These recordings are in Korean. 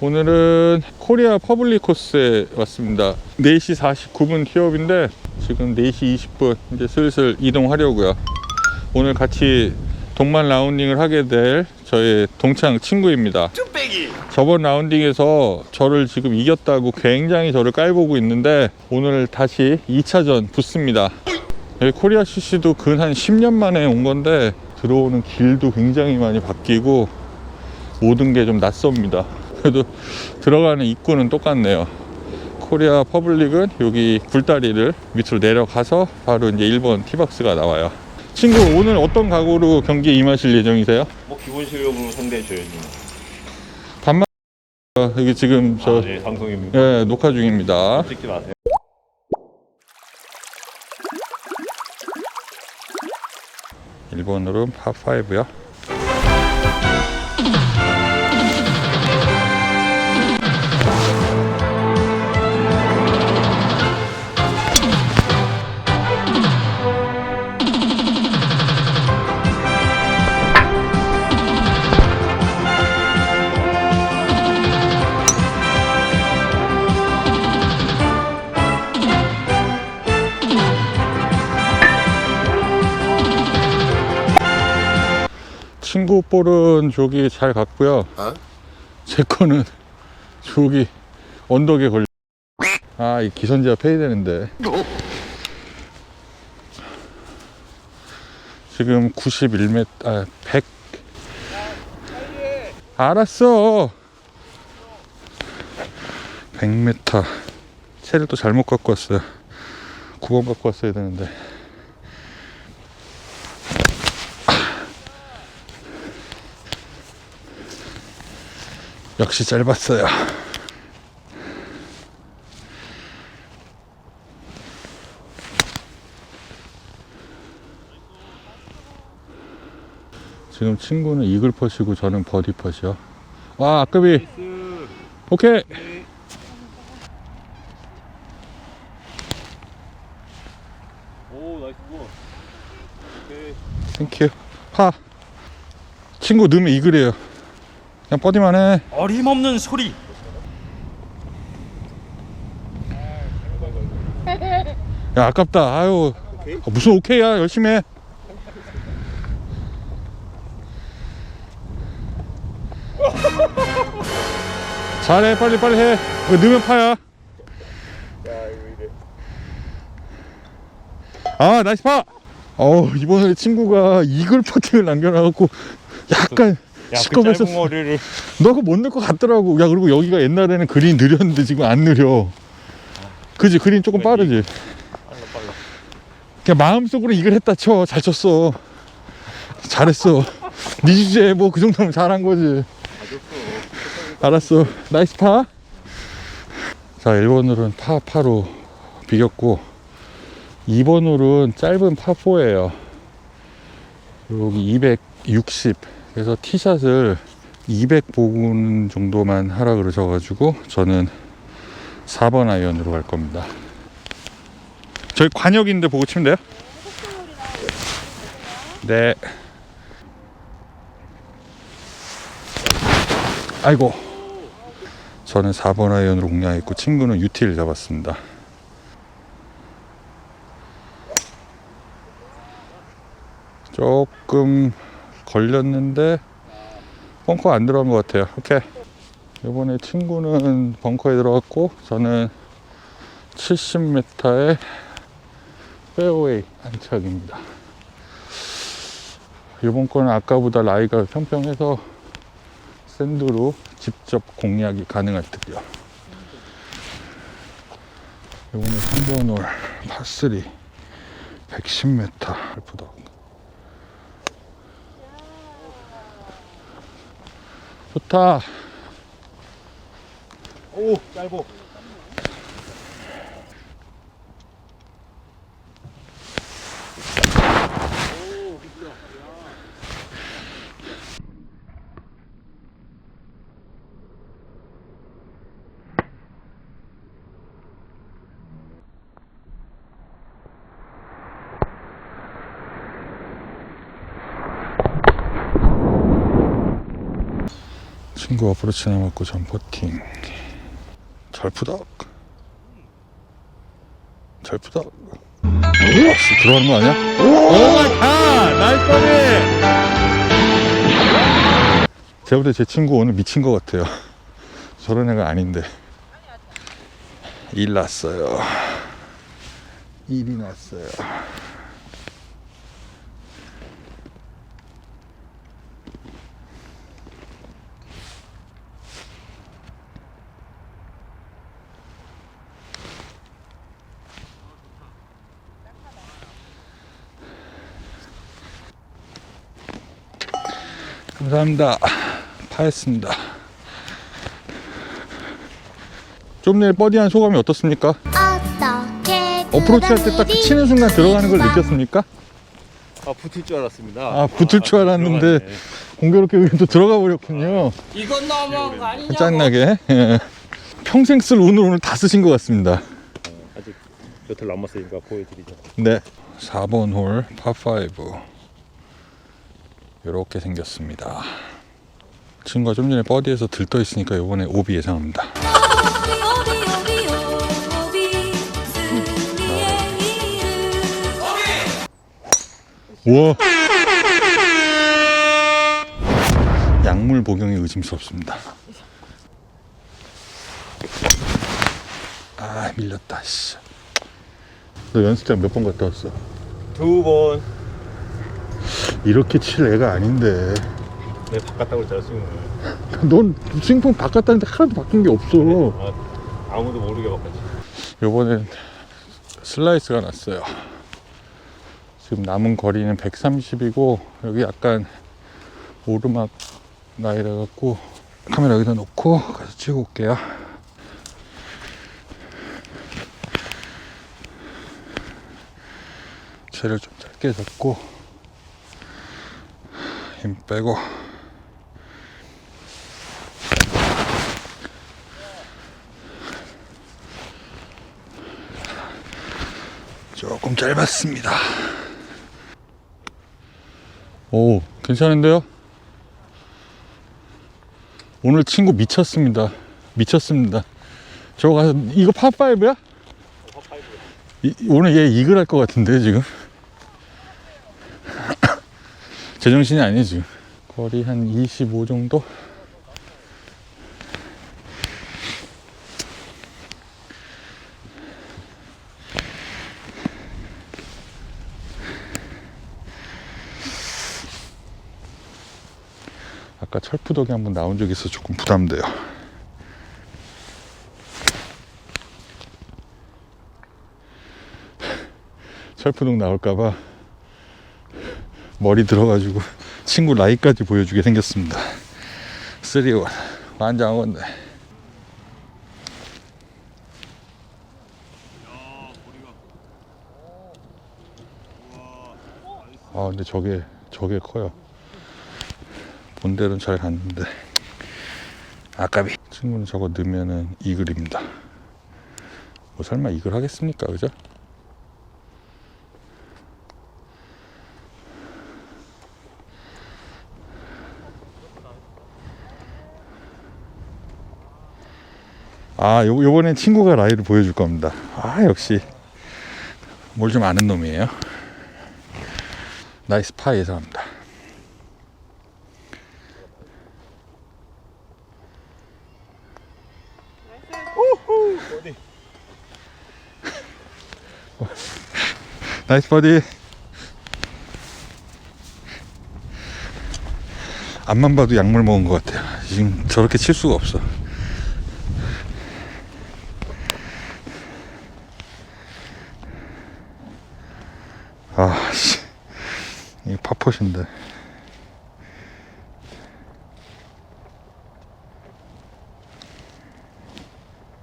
오늘은 코리아 퍼블릭 코스에 왔습니다. 4시 49분 티업인데 지금 4시 20분 이제 슬슬 이동하려고요. 오늘 같이 동만 라운딩을 하게 될 저의 동창 친구입니다. 저번 라운딩에서 저를 지금 이겼다고 굉장히 저를 깔보고 있는데 오늘 다시 2차전 붙습니다. 여기 코리아 CC도 근 한 10년 만에 온 건데 들어오는 길도 굉장히 많이 바뀌고 모든 게 좀 낯섭니다. 그래도 들어가는 입구는 똑같네요. 코리아 퍼블릭은 여기 굴다리를 밑으로 내려가서 바로 이제 1번 티박스가 나와요. 친구 오늘 어떤 각오로 경기에 임하실 예정이세요? 뭐 기본 실력으로 상대해 줘야지. 반만 어, 여기 지금 저 아, 네, 방송입니다. 예, 녹화 중입니다. 찍지 마세요. 일번으로는 파5요. 친구 볼은 저기 잘 갔고요. 어? 제 거는 저기 언덕에 걸려. 아, 이 기선제압 해야 되는데. 지금 91m, 아, 100. 알았어. 100m. 채를 또 잘못 갖고 왔어요. 9번 갖고 왔어야 되는데. 역시 짧았어요. 지금 친구는 이글 퍼시고 저는 버디 퍼시요. 와, 나이스 볼. 오케이. 땡큐. 파. 친구 넣으면 이글이에요. 그냥 버디만 해. 어림없는 소리. 야, 아깝다. 아유. 아, 무슨 오케이야. 열심히 해. 잘해. 빨리 빨리 해. 이거 넣으면 파야. 아, 나이스 파. 어, 이번에 친구가 이글 퍼팅을 남겨놔갖고 약간 야, 그. 짧은 거리를. 너 그거 못 넣을 것 같더라고. 야, 그리고 여기가 옛날에는 그린 느렸는데 지금 안 느려. 그지? 그린 조금 빠르지? 빨라, 빨라. 그냥 마음속으로 이걸 했다 쳐. 잘 쳤어. 잘했어. 네 주제에 뭐 그 정도면 잘한 거지. 알았어. 나이스 파. 자, 1번으로는 파, 파로 비겼고, 2번으로는 짧은 파4예요. 여기 260. 그래서 티샷을 200 보군 정도만 하라 그러셔가지고, 저는 4번 아이언으로 갈 겁니다. 저희 관역인데 보고 치면 돼요? 네. 아이고. 저는 4번 아이언으로 공략했고 친구는 UT를 잡았습니다. 조금 걸렸는데 벙커 안 들어간 것 같아요. 오케이. 이번에 친구는 벙커에 들어갔고 저는 70m의 페어웨이 안착입니다. 이번 거는 아까보다 라이가 평평해서 샌드로 직접 공략이 가능할 듯요. 이번에 3번 홀 파3 110m 예쁘다. 좋다. 오, 짧어. 친구 어프로치 남았고 전 퍼팅. 잘 푸다. 잘 푸다. 아씨 들어가는 거 아니야? 오마이갓! 나이스 버디 제가 볼 때 제 친구 오늘 미친 것 같아요. 저런 애가 아닌데. 일 났어요. 일이 났어요 감사합니다. 파했습니다. 좀 전에 버디한 소감이 어떻습니까? 어떻게 어프로치 할 때 딱 치는 순간 들어가는 걸 느꼈습니까? 아 붙을 줄 알았습니다. 아, 붙을 줄 알았는데. 들어가네. 공교롭게 또 들어가 버렸군요. 이건 너무한 거 아니냐고. 짠나게. 예. 평생 쓸 운을 오늘 다 쓰신 것 같습니다. 아직 몇월 남았으니까 보여드리죠. 네. 4번 홀 파5. 이렇게 생겼습니다. 친구가 좀 전에 버디에서 들떠 있으니까 이번에 오비 예상합니다. 우와. 약물 복용이 의심스럽습니다. 아 밀렸다. 씨. 너 연습장 몇 번 갔다 왔어? 두 번. 이렇게 칠 애가 아닌데. 네 바꿨다고 했잖아 스윙을. 넌 스윙폼 바꿨다는데 하나도 바뀐 게 없어. 아, 아무도 모르게 바꿨지. 요번엔 슬라이스가 났어요. 지금 남은 거리는 130이고 여기 약간 오르막 나이라 갖고 카메라 여기다 놓고 가서 찍어 올게요. 채를 좀 짧게 잡고 힘 빼고 조금 짧았습니다. 오, 괜찮은데요? 오늘 친구 미쳤습니다. 미쳤습니다. 저거 가서 이거 파5야? 이, 오늘 얘 이글 할 것 같은데 지금 제정신이 아니지 거리 한 25 정도? 아까 철푸덕이 한번 나온 적이 있어서 조금 부담돼요. 철푸덕 나올까봐 머리 들어가지고 친구 라이까지 보여주게 생겼습니다. 3원 완장한 건데. 아 근데 저게 저게 커요. 본대로는 잘 갔는데 아까비 친구는 저거 넣으면은 이글입니다 뭐 설마 이글 하겠습니까 그죠? 아 요, 요번엔 친구가 라이를 보여줄 겁니다 아 역시 뭘 좀 아는 놈이에요 나이스 파 예상합니다? 나이스 버디. 앞만 봐도 약물 먹은 것 같아요. 지금 저렇게 칠 수가 없어. 아, 씨. 이 파포신데.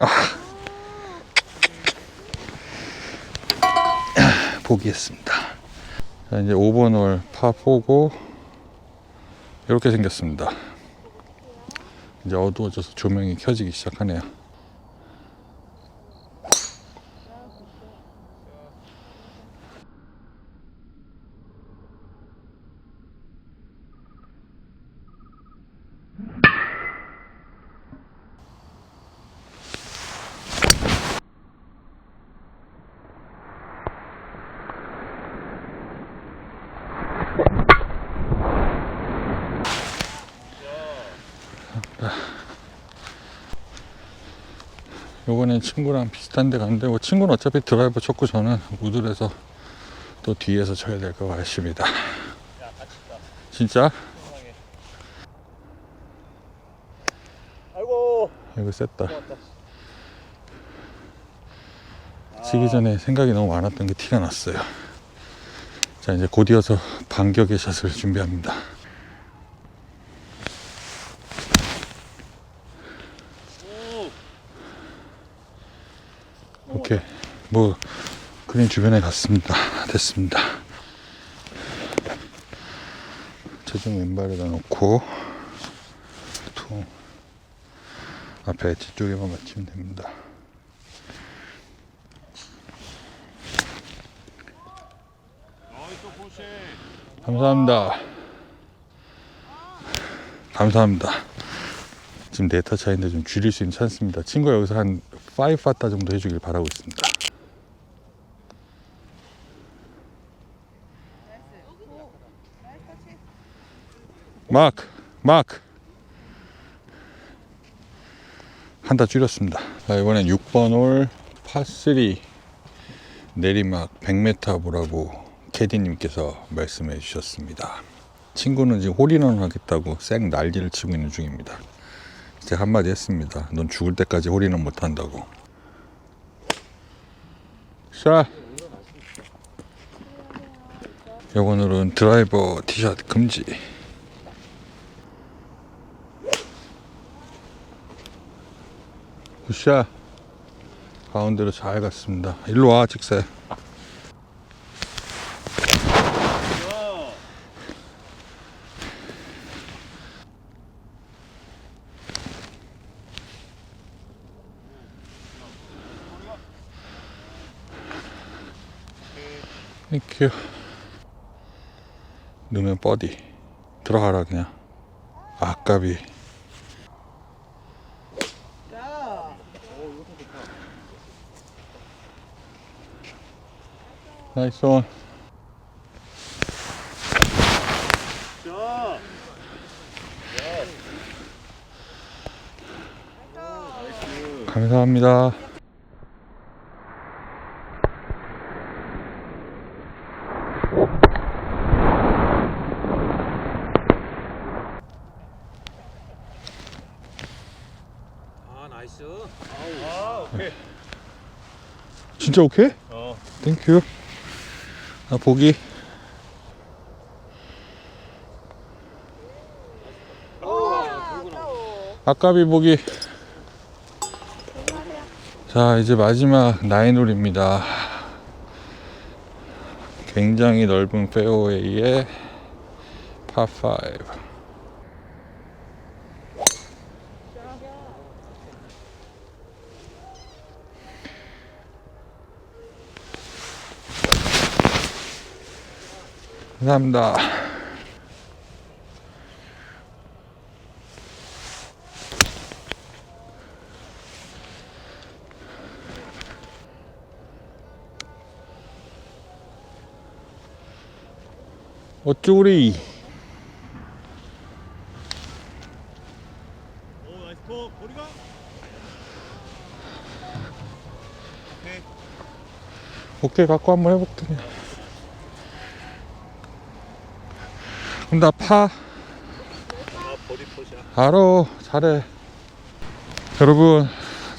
포기했습니다. 자, 이제 5번 홀 파4고 이렇게 생겼습니다. 이제 어두워져서 조명이 켜지기 시작하네요. 요번엔 친구랑 비슷한 데 갔는데 뭐 친구는 어차피 드라이버 쳤고 저는 우드에서 또 뒤에서 쳐야 될 것 같습니다. 진짜? 아이고. 이거 셌다. 치기 전에 생각이 너무 많았던 게 티가 났어요. 자 이제 곧 이어서 반격의 샷을 준비합니다 오케이 뭐 그린 주변에 갔습니다. 됐습니다. 체중 왼발에다 놓고 통 앞에 뒤쪽에만 맞추면 됩니다. 감사합니다. 감사합니다. 지금 네타 차인데 좀 줄일 수 있는 찬스입니다. 친구가 여기서 한 5파타 정도 해주길 바라고 있습니다 마크 마크 한타 줄였습니다. 자, 이번엔 6번 홀 파3 내리막 100m 보라고 캐디님께서 말씀해 주셨습니다. 친구는 지금 홀인원 하겠다고 쌩 난리를 치고 있는 중입니다. 제가 한마디 했습니다. 넌 죽을 때까지 홀인원 못 한다고. 샷 요번으로는 드라이버 티샷 금지 굿샷. 가운데로 잘 갔습니다. 일로 와 직세. 땡큐 넣으면 버디. 들어가라 그냥. 아깝이 나이스 온 자. 감사합니다 아 나이스 아, 오케이. 진짜 오케이? 어. 땡큐 나 보기. 아까비 보기. 자 이제 마지막 나인홀입니다. 굉장히 넓은 페어웨이에 파5 감사합니다 어쭈리 오, 나이스 톡. 머리가. 오케이. 오케이 갖고 한번 해볼게 아, 버디 포샷. 알아 잘해 여러분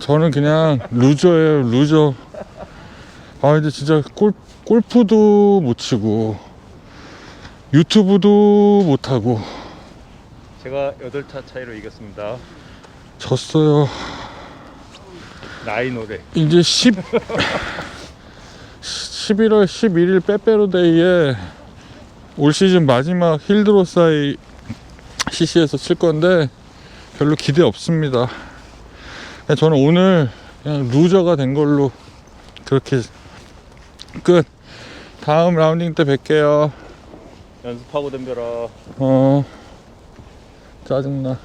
저는 그냥 루저예요 루저 아 이제 진짜 골, 골프도 못 치고 유튜브도 못 하고 제가 8타 차이로 이겼습니다. 졌어요 나인 올에. 이제 10 11월 11일 빼빼로데이에 올 시즌 마지막 힐드로사이 CC에서 칠 건데 별로 기대 없습니다. 저는 오늘 그냥 루저가 된 걸로 그렇게 끝. 다음 라운딩 때 뵐게요. 연습하고 덤벼라. 어 짜증나.